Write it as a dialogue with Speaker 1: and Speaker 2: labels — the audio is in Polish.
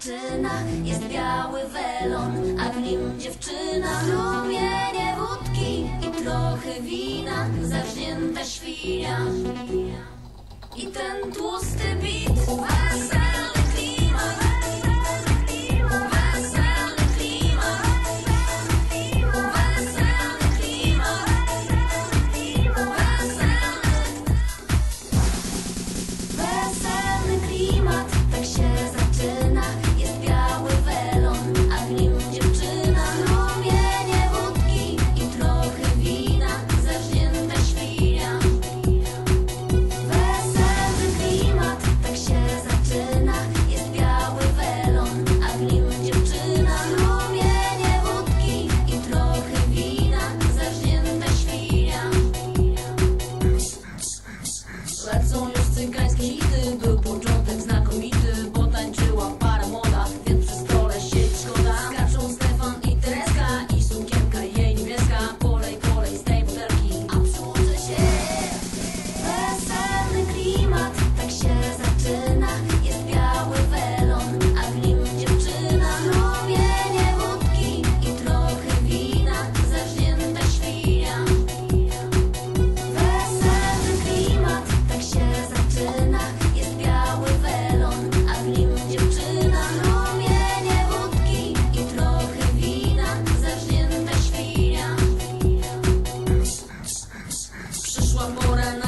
Speaker 1: dziewczyna Jest biały welon, a w nim dziewczyna. Strumienie wódki i trochy wina Zawzięta świnia. I ten tłusty bit Wesoły klimat Weselny klimat, tak się zaczyna. enamorando.